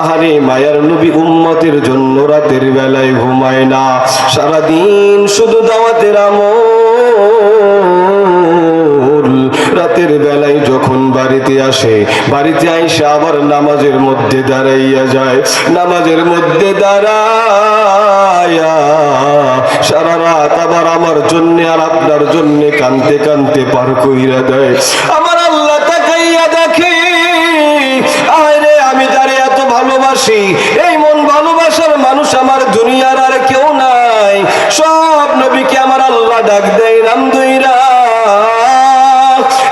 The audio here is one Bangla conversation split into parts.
আহারে মায়ার নবী উম্মতের জন্য রাতের বেলায় ঘুমায় না। সারাদিন শুধু দাওয়াতের আমল। রাতের বেলায় যখন বাড়িতে আসে, বাড়িতে আইসে আবার নামাজের মধ্যে দাঁড়াইয়া যায়। নামাজের মধ্যে দাঁড়াইয়া সারা রাত আবার আমার জন্য আর আপনার জন্য কানতে কানতে পার কইরা দেয়। ভালোবাসি। এই মন ভালোবাসার মানুষ আমার দুনিয়ার আর কেউ নাই। সব নবীকে আমার আল্লাহ ডাক দেয়, রাম দুইরা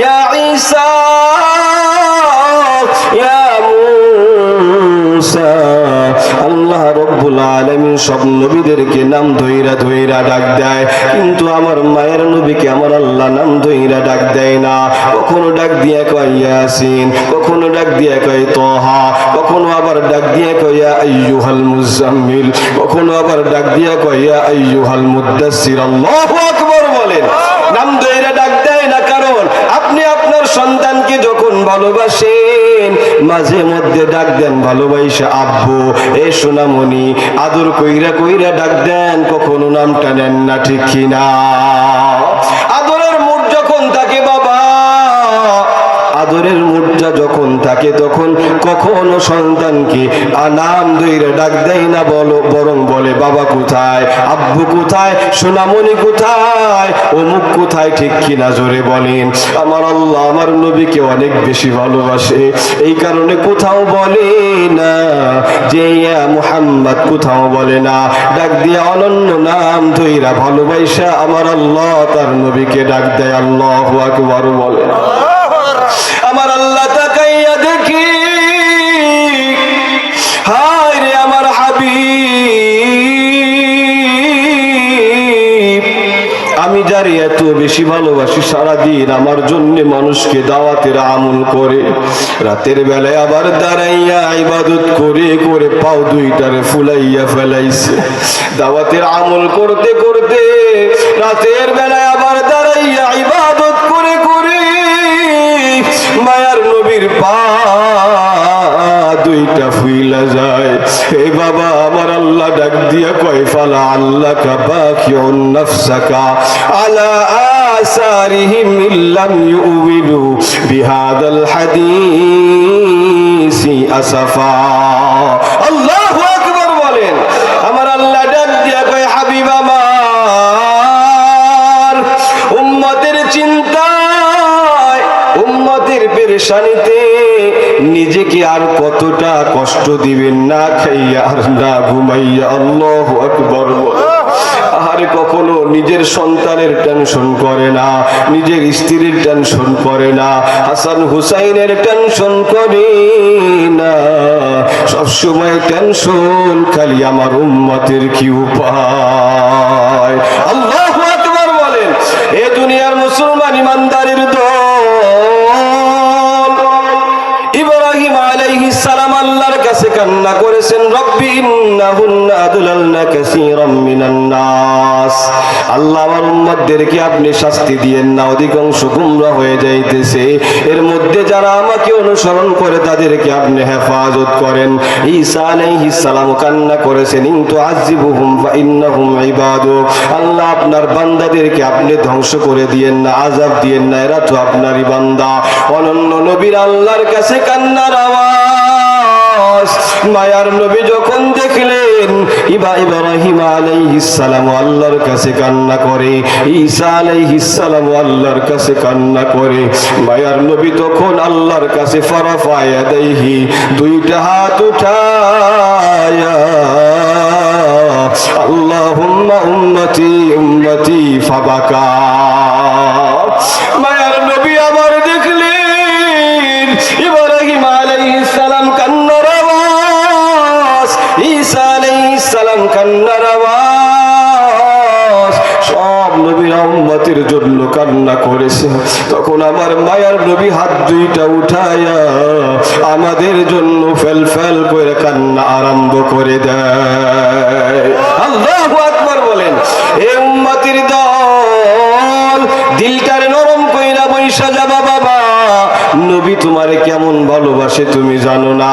ইয়া ঈসা আল্লাহ রব্বুল আলামিন সব নবীদেরকে নাম ধইরা ধইরা ডাক দেয়। কিন্তু আমার মায়ের নবীকে আমার আল্লাহ নাম ধইরা ডাক দেয় না। কখনো ডাক দিয়ে কয়, ইয়াসিন কখনো ডাক দিয়ে কয়, তহা কখনো আবার ডাক দিয়ে কয়, ইয়া আইয়ুহাল মুজাম্মিল কখনো আবার ডাক দিয়ে কয়, ইয়া আইয়ুহাল মুদ্দাসসির আল্লাহু আকবার বলেন। নাম ধইরা ডাক দেয় না, কারণ আপনি আপনার সন্তানকে যখন ভালোবাসেন মাঝে মধ্যে ডাক দেন ভালোবাসে আব্বু। এ সোনামণি, আদর কইরা কইরা ডাক দেন, কখনো নামটা নেন না ঠিক কিনা আদরের মুড যখন থাকে বাবা আদরের মুডটা যখন থাকে তখন কখনো সন্তানকে আ- নাম দইরে ডাক দেয় না বলো, বরং বলে, বাবা কোথায়? আব্বু কোথায়? সোনামণি কোথায়? অমুক কোথায়? ঠিক কিনা জোরে বলেন। আমার আল্লাহ আমার নবীকে অনেক বেশি ভালোবাসে। এই কারণে কোথাও বলে না যে মুহাম্মদ কোথাও বলে না। ডাক দিয়ে অনন্য নাম ধইরা ভালোবাসা আমার আল্লাহ, তার নবীকে ডাক দেয়। আল্লাহ আকবার বলে। আমি এত বেশি ভালোবাসি সারাদিন আমার জন্য মানুষকে দাওয়াতের আমল করে। রাতের বেলায় আবার দাঁড়াইয়া ইবাদত করে করে পাও দুইটারে ফুলাইয়া ফেলাইছে। দাওয়াতের আমল করতে করতে রাতের বেলায় আবার দাঁড়াইয়া ইবাদত করে করে মায়ার নবীর পা দুইটা ফুইলা যায়। হে বাবা, আমার আল্লাহ ডাক দিয়া কয়, ফালা আল্লাহ কা বাকিউন নাফসাকা আলা আসারিহিম ইল্লাম ইউমিনু বিহাদাল হাদিসি আসাফা আল্লাহু বলেন আমার আল্লাহ ডাক দিয়া কয় হাবিব আমার উম্মতের চিন্তায় উম্মতের পেরেশানিতে নিজেকে আর কতটা কষ্ট দিবেন না খাইয়া আর না ঘুমাইয়া। আল্লাহ আকবর আহারে কখনো নিজের সন্তানের টেনশন করে না, নিজের স্ত্রীর টেনশন করে না, হাসান হুসাইনের টেনশন করে না। সবসময় টেনশন খালি আমার উম্মতের কি উপায়? আল্লাহ বলেন, এ দুনিয়ার মুসলমান ইমানদারের কান্না করেছেন, রব্বি ইন্নাহুন্না আদলালনা কাসীরাম মিনান নাস। আল্লাহ আমার উম্মতদেরকে আপনি শাস্তি দিয়েন না, অধিকাংশ হয়ে যাইতেছে। এর মধ্যে যারা আমাকে অনুসরণ করে, তাদেরকে আপনি হেফাজত করেন। ঈসা আলাইহিস সালাম কান্না করেছেন ইনতু আজিবুহুম ফা ইন্নাহুম ইবাদুক আল্লাহ আপনার বান্দাদেরকে আপনি ধ্বংস করে দিয়েন না, আযাব দিয়েন না, এরা তো আপনারই বান্দা। অনন্য নবীর আল্লাহর কাছে কান্নার আওয়াজ। মায়ার নবী যখন দেখলেন, ইবা ইব্রাহিম আলাইহিস সালাম আল্লাহর কাছে কান্না করে, ঈসা আলাইহিস সালাম আল্লাহর কাছে কান্না করে, মায়ার নবী তখন আল্লাহর কাছে ফারাফা ইয়াদাইহি দুইটা হাত উঠায়া, আল্লাহুম্মা উম্মতি উম্মতি ফাবাকা। দুইটা উঠায়া আমাদের জন্য ফেল ফেল করে কান্না আরম্ভ করে দেয়। আল্লাহু বলেন, এ উম্মতির দল, দিলটারে নরম কইরা বৈশা যাবা বাবা। নবী তোমারে কেমন ভালোবাসে তুমি জানো না।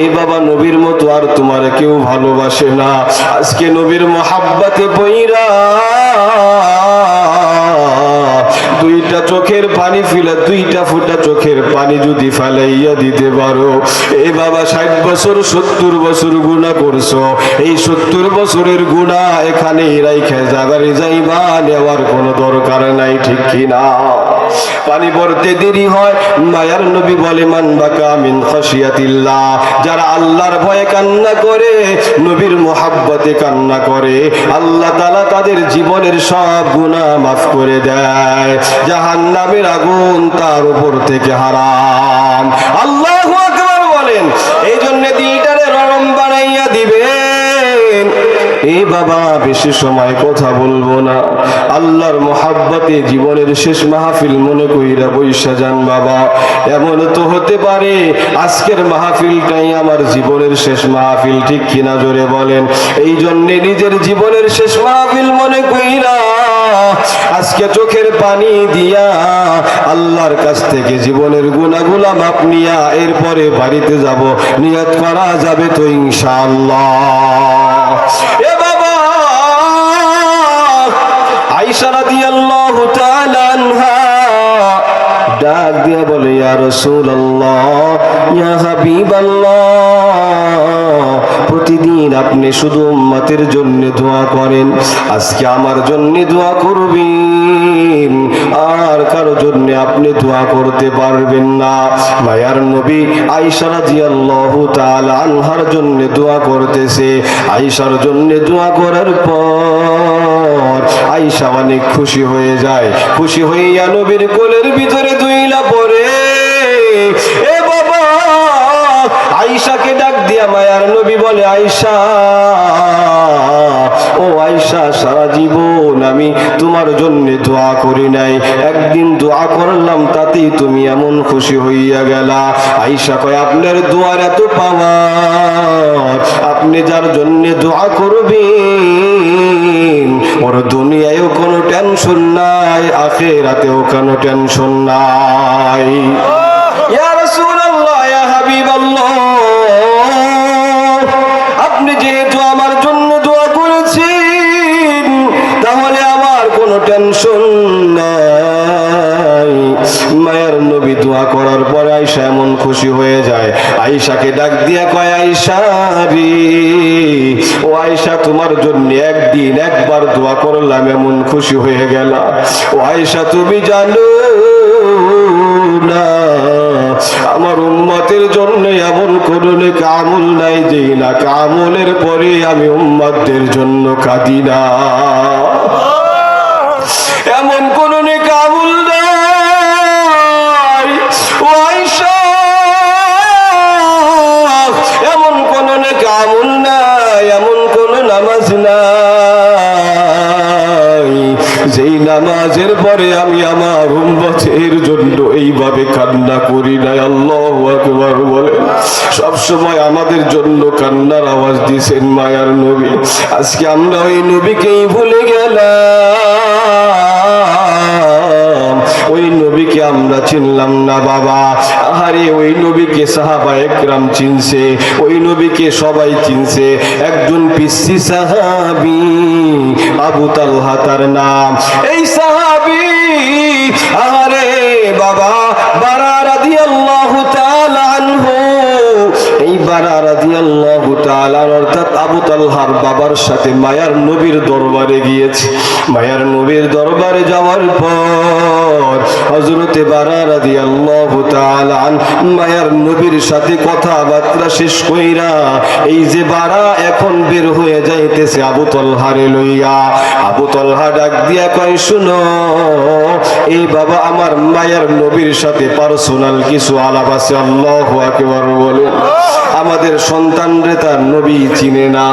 এই বাবা নবীর মতো আর তোমার কেউ ভালোবাসে না। আজকে নবীর মোহাব্বাতে বইরা দুইটা চোখের পানি ফিলে, দুইটা ফুটা চোখের পানি যদি ফালাইয়া দিতে পারো। এ বাবা ষাট বছর, সত্তর বছর গুণা করছ। এই সত্তর বছরের গুণা এখানে রাইখে যাবার যাইবা, নেওয়ার কোনো দরকার নাই, ঠিক কিনা? পানি পড়তে দেরি হয়। মায়ার নবী বলে, মান বাকা মিন যারা আল্লাহর ভয়ে কান্না করে, নবীর মোহাব্বতে কান্না করে, আল্লাহ তাআলা তাদের জীবনের সব গুনাহ মাফ করে দেয়। জাহান্নামের আগুন তার উপর থেকে হারাম। আল্লাহু আকবার বলেন। এই জন্য দিলটারে এ বাবা, বেশি সময় কথা বলব না। আল্লাহর মহাব্বতে জীবনের শেষ মাহফিল মনে কইরা বৈশা যান বাবা। এমন তো হতে পারে, আজকের মাহফিলটাই আমার জীবনের শেষ মাহফিল, ঠিক কিনা জোরে বলেন। এই জন্যে নিজের জীবনের শেষ মাহফিল মনে কইরা আজকে চোখের পানি দিয়া আল্লাহর কাছ থেকে জীবনের গুণাগুলা মাপ নিয়া এরপরে বাড়িতে যাব। নিয়ত করা যাবে তো ইনশাআল্লাহ। আয়েশা রাদিয়াল্লাহু তাআলা ডাক দিয়া বলে, ইয়া রাসূলুল্লাহ প্রতিদিন আপনি শুধু উম্মতের জন্য দোয়া করেন। আজকে আমার জন্য দোয়া করবেন। আর কারও জন্য আপনি দোয়া করতে পারবেন না। মায়ার নবী আয়েশা রাদিয়াল্লাহু তাআলা আনহার জন্য দোয়া করতেছে। আয়েশার জন্য দোয়া করার পর আয়েশা অনেক খুশি হয়ে যায়। খুশি হইয়া নবীর কোলের ভিতরে দুইলা পড়ে। এ বাবা, আয়েশাকে ডাক দিয়া মায়ার নবী বলে, আয়েশা ও আয়সা সারা জীবন আমি তোমার জন্য দোয়া করি নাই। একদিন দোয়া করলাম, তাতেই তুমি এমন খুশি হইয়া গেলা। আয়সা কয়, আপনার দোয়ার এত পাওয়ার, আপনি যার জন্য দোয়া করবেন, ওর দুনিয়ায়ও কোনো টেনশন নাই, আখেরাতেও কোনো টেনশন নাই। কোনো মায়ের নবী দোয়া করার পরে আয়সা এমন খুশি হয়ে যায়। আয়সাকে ডাক দিয়া কয় আয়সা রে, ও আয়সা তোমার জন্য একদিন একবার দোয়া করলাম, এমন খুশি হয়ে গেল। ও আয়সা তুমি জানো আমার উম্মতের জন্য এমন কোন কামল নাই যে না কামলের পরে আমি উম্মতদের জন্য কাঁদি না। এমন কোন আয়েশা, এমন কোন কামল নাই এমন কোন নামাজ নাই। যেই নামাজের পরে আমি আমার উম্মতের জন্য এইভাবে কান্না করি নাই আল্লাহ আকবার বলে। সব সময় আমাদের জন্য কান্নার আওয়াজ দিয়েছেন মায়ার নবী। আজকে আমরা ওই নবীকেই ভুলে গেলাম। ওই নবীকে আমরা চিনলাম না বাবা। আহারে, ওই নবীকে সাহাবা একরাম চিনছে, ওই নবীকে সবাই চিনছে। একজন পিসি সাহাবি, আবু তালহা তার নাম। এই সাহাবি, আহারে বাবা, বারা রাদিয়াল্লাহু বাবার সাথে মায়ার নবীর দরবারে গিয়েছে। মায়ার নবীর দরবারে যাওয়ার পর হযরতে বারা আন মায়ার নবীর সাথে কথাবার্তা শেষ কইরা এই যে বারা এখন বের হয়ে যাইতেছে আবু তলহারে লইয়া। আবু তলহা ডাক দিয়া কয়, শুনো এই বাবা আমার মায়ার নবীর সাথে পার্সোনাল কিছু আলাপ আছে, আল্লাহু বলে। আমাদের সন্তানরে তার নবী চিনে না।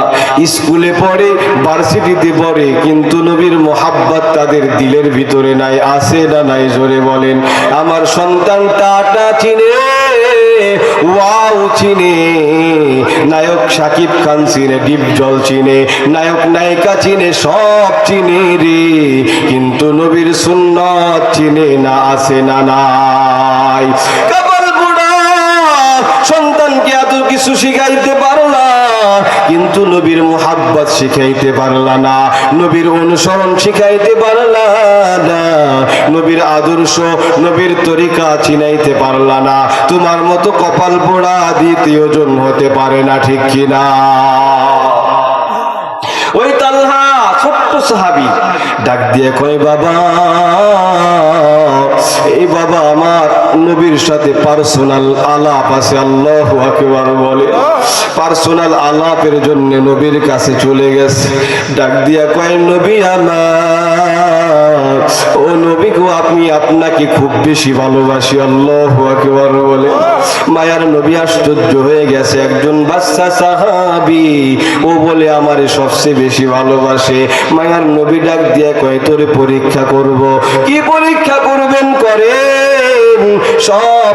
স্কুলে পড়ে ভার্সিটিতে পড়ে, কিন্তু নবীর মোহাব্বত তাদের দিলের ভিতরে নাই। আছে না নাই জোরে বলেন। আমার সন্তান টাটা চিনে, ওয়াও চিনে। নায়ক সাকিব খান চিনে, ডিপ জল চিনে। নায়ক নায়িকা চিনে, সব চিনে রে। কিন্তু নবীর সুন্নত চিনে না, আছে না নাই। কেবল এত কিছু শিখাইতে পারলা কিন্তু নবীর মোহাব্বত শিখাইতে পারলা না, নবীর অনুসরণ শিখাইতে পারলা না, নবীর আদর্শ, নবীর তরিকা চিনাইতে পারলা না। তোমার মতো কপাল পোড়া দ্বিতীয় জন হতে পারে না, ঠিক কিনা? সাহাবি। ডাক দিয়ে কয়, বাবা, এই বাবা আমার নবীর সাথে পার্সোনাল আলাপ আছে, আল্লাহ আকবার বলে। পার্সোনাল আলাপের জন্য নবীর কাছে চলে গেছে। ডাক দিয়া কয়, নবী আমার, ও নবী গো আপনি আপনাকে খুব বেশি ভালোবাসি, আল্লাহ আকবার বলে। মায়ার নবী আশ্চর্য হয়ে গেছে, একজন বাচ্চা সাহাবি। ও বলে, আমারে সবচেয়ে বেশি ভালোবাসে। মায়ার নবী ডাক দিয়ে কয়, তোরে পরীক্ষা করব। কি পরীক্ষা করবেন করেন? সব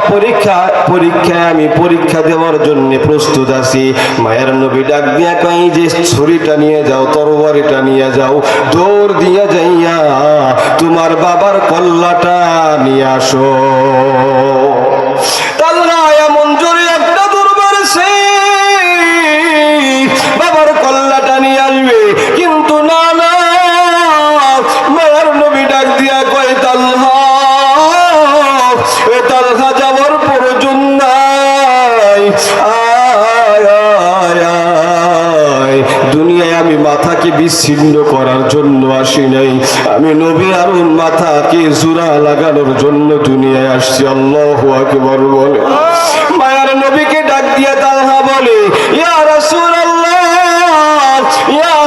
পরীক্ষা আমি পরীক্ষা দেওয়ার জন্য প্রস্তুত আছি। মায়ের নবী ডাক দিয়া কই যে ছুরিটা নিয়ে যাও, তরবারিটা নিয়ে যাও, দৌড় দিয়া যাইয়া তোমার বাবার কল্লাটা নিয়ে আসো। বিচ্ছিন্ন করার জন্য আসি নাই। আমি নবী আর মাথাকে জোড়া লাগানোর জন্য দুনিয়ায় আসছি। আল্লাহ আকবর বলে। মায়ার নবীকে ডাক দিয়ে তাহা বলে, ইয়া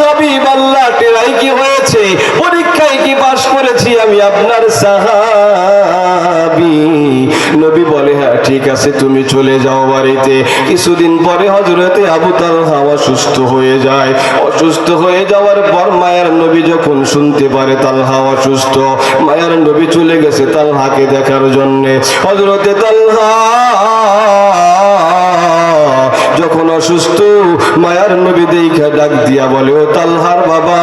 হাবিবাল্লাহ, টেরাই কি হয়েছে? পরীক্ষায় কি পাশ করেছি আমি আপনার সাহাবি নবী বলে হ্যাঁ ঠিক আছে, তুমি চলে যাও বাড়িতে। কিছুদিন পরে হজরতে আবু তালহা অসুস্থ হয়ে যায়। অসুস্থ হয়ে যাওয়ার পর মায়ের নবী যখন শুনতে পারে, তালহা অসুস্থ মায়ের নবী চলে গেছে তালহাকে দেখার জন্যে। হজরতে তালহা যখন অসুস্থ, মায়ার নবী দেখা ডাক দিয়া বলে, ও তালহার বাবা,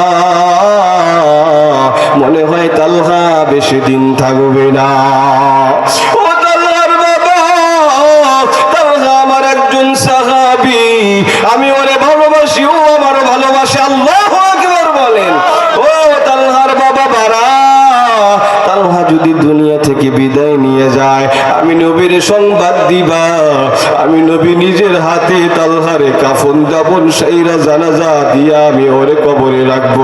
মনে হয় তালহা বেশি দিন থাকবে না। আমি ওরে ভালোবাসি, ও আমার ভালোবাসে, আল্লাহ আকবার বলেন। ও বাবা, বারা যদি দুনিয়া থেকে বিদায় নিয়ে যায়, আমি নবীর সংবাদ দিবা। আমি নবী নিজের হাতে তালহারে কাফন দাপন সাইরা জানাজা দিয়া আমি ওরে কবরে রাখব।